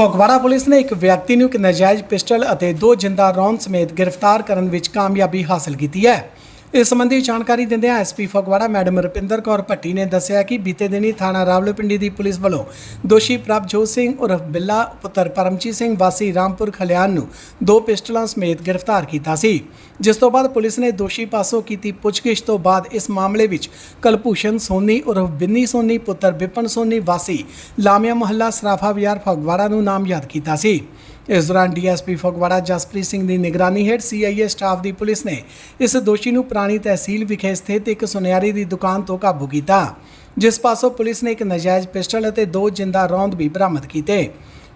Phagwara police ਨੇ ਇੱਕ ਵਿਅਕਤੀ ਨੂੰ ਇੱਕ ਨਾਜਾਇਜ਼ ਪਿਸਟਲ ਅਤੇ ਦੋ ਜਿੰਦਾ ਰੌਂਦ ਸਮੇਤ ਗ੍ਰਿਫਤਾਰ ਕਰਨ ਵਿੱਚ ਕਾਮਯਾਬੀ ਹਾਸਲ ਕੀਤੀ ਹੈ। ਇਸ ਸੰਬੰਧੀ ਜਾਣਕਾਰੀ ਦਿੰਦਿਆਂ ਐਸਪੀ ਫਗਵਾੜਾ ਮੈਡਮ ਰੁਪਿੰਦਰ ਕੌਰ ਭੱਟੀ ਨੇ ਦੱਸਿਆ ਕਿ ਬੀਤੇ ਦਿਨੀ ਥਾਣਾ ਰਾਵਲਪਿੰਡੀ ਦੀ ਪੁਲਿਸ ਵੱਲੋਂ ਦੋਸ਼ੀ ਪ੍ਰਭਜੋਤ ਸਿੰਘ ਉਰਫ ਬਿੱਲਾ, ਪੁੱਤਰ ਪਰਮਜੀਤ ਸਿੰਘ ਵਾਸੀ ਰਾਮਪੁਰ ਖਲਿਆਣ ਨੂੰ ਦੋ ਪਿਸਟਲਾਂ ਸਮੇਤ ਗ੍ਰਿਫਤਾਰ ਕੀਤਾ ਸੀ, ਜਿਸ ਤੋਂ ਬਾਅਦ ਪੁਲਿਸ ਨੇ ਦੋਸ਼ੀ ਪਾਸੋਂ ਕੀਤੀ ਪੁੱਛਗਿੱਛ ਤੋਂ ਬਾਅਦ ਇਸ ਮਾਮਲੇ ਵਿੱਚ ਕਲਭੂਸ਼ਣ ਸੋਨੀ ਉਰਫ ਬਿੰਨੀ ਸੋਨੀ, ਪੁੱਤਰ ਬਿਪਨ ਸੋਨੀ ਵਾਸੀ ਲਾਮਿਆ ਮਹੱਲਾ ਸਰਾਫਾ ਵਿਹਾਰ ਫਗਵਾੜਾ ਨੂੰ ਨਾਮਜ਼ਦ ਕੀਤਾ ਸੀ। ਇਸ ਦੌਰਾਨ ਡੀਐਸਪੀ ਫਗਵਾੜਾ ਜਸਪ੍ਰੀਤ ਸਿੰਘ ਦੀ ਨਿਗਰਾਨੀ ਹੇਠ ਸੀਆਈਏ ਸਟਾਫ ਦੀ ਪੁਲਿਸ ਨੇ ਇਸ ਦੋਸ਼ੀ ਨੂੰ ਪੁਰਾਣੀ ਤਹਿਸੀਲ ਵਿਖੇ ਸਥਿਤ ਇੱਕ ਸੁਨਿਆਰੀ ਦੀ ਦੁਕਾਨ ਤੋਂ ਕਾਬੂ ਕੀਤਾ, ਜਿਸ ਪਾਸੋਂ ਪੁਲਿਸ ਨੇ ਇੱਕ ਨਜਾਇਜ਼ ਪਿਸਟਲ ਅਤੇ ਦੋ ਜਿੰਦਾ ਰੌਂਦ ਵੀ ਬਰਾਮਦ ਕੀਤੇ।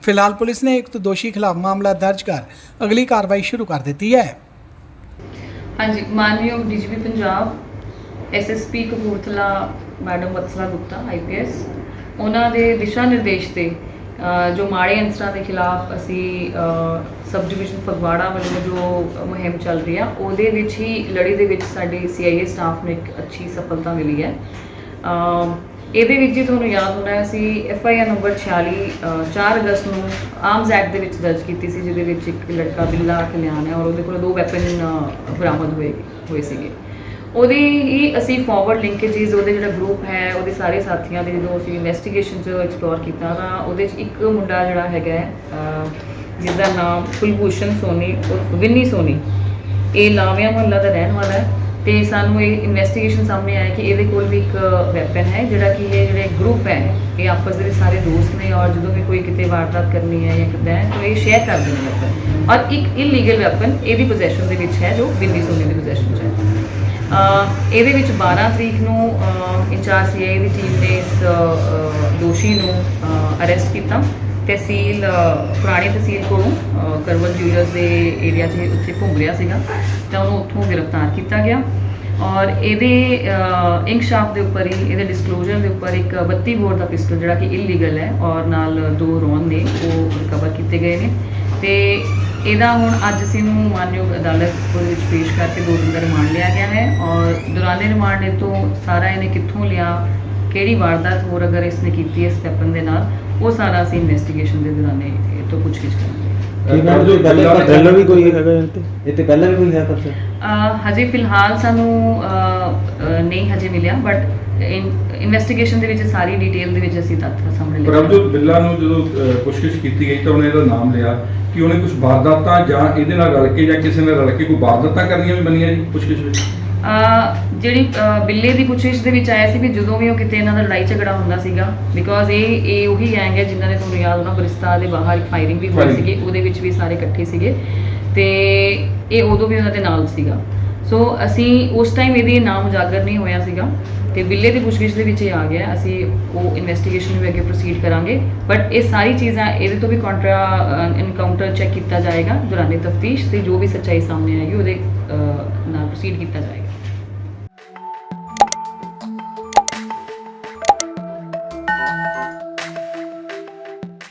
ਫਿਲਹਾਲ ਪੁਲਿਸ ਨੇ ਇੱਕ ਦੋਸ਼ੀ ਖਿਲਾਫ ਮਾਮਲਾ ਦਰਜ ਕਰ ਅਗਲੀ ਕਾਰਵਾਈ ਸ਼ੁਰੂ ਕਰ ਦਿੱਤੀ ਹੈ। ਹਾਂਜੀ, ਮਾਨਯੋਗ DGP Punjab SSP Kapurthala madam Vatsala Gupta IPS ਉਹਨਾਂ ਦੇ ਦਿਸ਼ਾ ਨਿਰਦੇਸ਼ ਤੇ ਜੋ ਮਾੜੇ ਅੰਸਰਾਂ ਦੇ ਖਿਲਾਫ ਅਸੀਂ ਸਬ ਡਿਵੀਜ਼ਨ ਫਗਵਾੜਾ ਵੱਲੋਂ ਜੋ ਮੁਹਿੰਮ ਚੱਲ ਰਹੀ ਆ ਉਹਦੇ ਵਿੱਚ ਹੀ ਲੜੀ ਦੇ ਵਿੱਚ ਸਾਡੇ ਸੀਆਈਏ ਸਟਾਫ ਨੂੰ ਇੱਕ ਅੱਛੀ ਸਫਲਤਾ ਮਿਲੀ ਹੈ। ਇਹਦੇ ਵਿੱਚ ਜੇ ਤੁਹਾਨੂੰ ਯਾਦ ਹੋਣਾ ਅਸੀਂ ਐੱਫ ਆਈ ਆਰ ਨੰਬਰ 46 ਅ, 4 ਅਗਸਤ ਨੂੰ ਆਰਮਸ ਐਕਟ ਦੇ ਵਿੱਚ ਦਰਜ ਕੀਤੀ ਸੀ ਜਿਹਦੇ ਵਿੱਚ ਇੱਕ ਲੜਕਾ ਬਿੱਲਾ ਖਲਿਆਣ ਹੈ ਔਰ ਉਹਦੇ ਕੋਲ ਦੋ ਵੈਪਨ ਬਰਾਮਦ ਹੋਏ ਹੋਏ ਸੀਗੇ। ਉਹਦੀ ਹੀ ਅਸੀਂ ਫਾਰਵਰਡ ਲਿੰਕੇजेस ਉਹਦੇ ਜਿਹੜਾ ਗਰੁੱਪ ਹੈ ਉਹਦੇ ਸਾਰੇ ਸਾਥੀਆਂ ਦੇ ਜਦੋਂ ਅਸੀਂ ਇਨਵੈਸਟੀਗੇਸ਼ਨ ਚ ਐਕਸਪਲੋਰ ਕੀਤਾ ਤਾਂ ਉਹਦੇ ਚ ਇੱਕ ਮੁੰਡਾ ਜਿਹੜਾ ਹੈਗਾ ਹੈ, ਜਿਸ ਦਾ ਨਾਮ ਕੁਲਭੂਸ਼ਣ ਸੋਨੀ ਉਰਫ ਵਿੰਨੀ ਸੋਨੀ। ਇਹ ਲਾਵਿਆਂ ਮੁਹੱਲਾ ਦਾ ਰਹਿਣ ਵਾਲਾ ਹੈ ਤੇ ਸਾਨੂੰ ਇਹ ਇਨਵੈਸਟੀਗੇਸ਼ਨ ਸਾਹਮਣੇ ਆਇਆ ਕਿ ਇਹਦੇ ਕੋਲ ਵੀ ਇੱਕ ਵੈਪਨ ਹੈ ਜਿਹੜਾ ਕਿ ਇਹ ਜਿਹੜੇ ਗਰੁੱਪ ਹੈ ਇਹ ਆਪਸ ਦੇ ਸਾਰੇ ਦੋਸਤ ਨੇ ਔਰ ਜਦੋਂ ਵੀ ਕੋਈ ਕਿਤੇ ਵਾਰਦਾਤ ਕਰਨੀ ਹੈ ਜਾਂ ਕਿੱਦਾਂ ਹੈ ਤਾਂ ਇਹ ਸ਼ੇਅਰ ਕਰਦੇ ਨੇ। ਵੈਪਨ ਔਰ ਇੱਕ ਇਲੀਗਲ ਵੈਪਨ ਇਹਦੀ ਪੋਜੈਸ਼ਨ ਦੇ ਵਿੱਚ ਹੈ ਜੋ ਬਿੰਦੀ ਸੋਨੀ ਦੀ ਪੋਜੈਸ਼ਨ 'ਚ ਹੈ। ਇਹਦੇ ਵਿੱਚ 12 ਤਰੀਕ ਨੂੰ ਇੰਚਾਰਜ ਸੀਆਈ ਦੀ ਟੀਮ ਨੇ ਇਸ ਦੋਸ਼ੀ ਨੂੰ ਅਰੈਸਟ ਕੀਤਾ ਤਹਿਸੀਲ ਅਹ, ਪੁਰਾਣੀ ਤਹਿਸੀਲ ਕੋਲੋਂ ਅਹ, ਕਰਵਲ ਜੂਲਰਸ ਦੇ ਏਰੀਆ 'ਚ ਉੱਥੇ ਘੁੰਮ ਰਿਹਾ ਸੀਗਾ ਤਾਂ ਉਹਨੂੰ ਉੱਥੋਂ ਗ੍ਰਿਫਤਾਰ ਕੀਤਾ ਗਿਆ ਔਰ ਇਹਦੇ ਇਨਕਸ਼ਾਫ ਦੇ ਉੱਪਰ ਹੀ ਇਹਦੇ ਡਿਸਕਲੋਜ਼ਰ ਦੇ ਉੱਪਰ ਇੱਕ 32 ਬੋਰ ਦਾ ਪਿਸਟਲ ਜਿਹੜਾ ਕਿ ਇਲੀਗਲ ਹੈ ਔਰ ਨਾਲ ਦੋ ਰੌਨ ਨੇ ਉਹ ਰਿਕਵਰ ਕੀਤੇ ਗਏ ਨੇ ਤੇ ਇਹਦਾ ਹੁਣ ਅੱਜ ਅਸੀਂ ਨੂੰ ਮਾਨਯੋਗ ਅਦਾਲਤ ਕੋਲ ਵਿੱਚ ਪੇਸ਼ ਕਰਕੇ ਦੋ ਦਿਨ ਦਾ ਰਿਮਾਂਡ ਲਿਆ ਗਿਆ ਹੈ ਔਰ ਦੌਰਾਨੇ ਰਿਮਾਂਡ ਇਹ ਤੋਂ ਸਾਰਾ ਇਹਨੇ ਕਿੱਥੋਂ ਲਿਆ, ਕਿਹੜੀ ਵਾਰਦਾਤ ਹੋਰ ਅਗਰ ਇਸਨੇ ਕੀਤੀ ਹੈ ਸਟੈਪਨ ਦੇ ਨਾਲ, ਉਹ ਸਾਰਾ ਅਸੀਂ ਇਨਵੈਸਟੀਗੇਸ਼ਨ ਦੇ ਦੌਰਾਨੇ ਇਹ ਤੋਂ ਪੁੱਛਗਿੱਛ ਕਰਾਂਗੇ। ਕੀ ਮੈਮ ਜੋ? ਪਹਿਲੇ ਪਹਿਲਾਂ ਪਹਿਲਾਂ ਵੀ ਕੋਈ ਹੈਗਾ ਇਹ ਤੇ ਇਹ ਤੇ ਪਹਿਲਾਂ ਵੀ ਕੋਈ ਹੈ ਪਰਚਾ ਅਹ ਹਜੇ ਫਿਲਹਾਲ ਸਾਨੂੰ ਅਹ, ਅਹ, ਨਹੀਂ ਹਜੇ ਮਿਲਿਆ ਬਟ ਇਨਵੈਸਟੀਗੇਸ਼ਨ ਦੇ ਵਿੱਚ ਸਾਰੀ ਡਿਟੇਲ ਦੇ ਵਿੱਚ ਅਸੀਂ ਤੱਥ ਸਾਹਮਣੇ ਲੈ ਪ੍ਰਭਜੋਤ ਬਿੱਲਾ ਨੂੰ ਜਦੋਂ ਅਹ, ਪੁੱਛਗਿੱਛ ਕੀਤੀ ਗਈ ਤਾਂ ਉਹਨੇ ਇਹਦਾ ਨਾਮ ਲਿਆ ਕਿ ਉਹਨੇ ਕੁਝ ਵਾਰਦਾਤਾਂ ਜਾਂ ਇਹਦੇ ਨਾਲ ਰਲ ਕੇ ਜਾਂ ਕਿਸੇ ਨਾਲ ਰਲ ਕੇ ਕੋਈ ਵਾਰਦਾਤਾਂ ਕਰਨੀਆਂ ਵੀ ਬਣੀਆਂ ਜੀ ਪੁੱਛਗਿੱਛ ਵਿੱਚ? ਜਿਹੜੀ ਬਿੱਲੇ ਦੀ ਪੁੱਛਿਸ਼ ਦੇ ਵਿੱਚ ਆਇਆ ਸੀ ਵੀ ਜਦੋਂ ਵੀ ਉਹ ਕਿਤੇ ਇਹਨਾਂ ਦਾ ਲੜਾਈ ਝਗੜਾ ਹੁੰਦਾ ਸੀਗਾ ਬਿਕੋਜ਼ ਇਹ ਇਹ ਉਹੀ ਗੈਂਗ ਹੈ ਜਿਨ੍ਹਾਂ ਨੇ ਤੁਹਾਨੂੰ ਯਾਦ ਹੋਣਾ ਬਰਿਸਤਾ ਦੇ ਬਾਹਰ ਇੱਕ ਫਾਇਰਿੰਗ ਵੀ ਹੋਈ. ਸੀਗੀ ਉਹਦੇ ਵਿੱਚ ਵੀ ਸਾਰੇ ਇਕੱਠੇ ਸੀਗੇ ਤੇ ਇਹ ਉਦੋਂ ਵੀ ਉਹਨਾਂ ਦੇ ਨਾਲ ਸੀਗਾ ਸੋ ਅਸੀਂ ਉਸ ਟਾਈਮ ਇਹਦੇ ਨਾਮ ਉਜਾਗਰ ਨਹੀਂ ਹੋਇਆ ਸੀਗਾ ਤੇ ਬਿੱਲੇ ਦੀ ਪੁੱਛਗਿੱਛ ਦੇ ਵਿੱਚ ਇਹ ਆ ਗਿਆ, ਅਸੀਂ ਉਹ ਇਨਵੈਸਟੀਗੇਸ਼ਨ ਵੀ ਅੱਗੇ ਪ੍ਰੋਸੀਡ ਕਰਾਂਗੇ ਬਟ ਇਹ ਸਾਰੀ ਚੀਜ਼ਾਂ ਇਹਦੇ ਤੋਂ ਵੀ ਕੰਟਰਾ ਇਨਕਾਊਂਟਰ ਚੈੱਕ ਕੀਤਾ ਜਾਏਗਾ, ਦੌਰਾਨੇ ਤਫਤੀਸ਼ ਤੇ ਜੋ ਵੀ ਸੱਚਾਈ ਸਾਹਮਣੇ ਆਏਗੀ ਉਹਦੇ ਨਾਲ ਪ੍ਰੋਸੀਡ ਕੀਤਾ ਜਾਏਗਾ।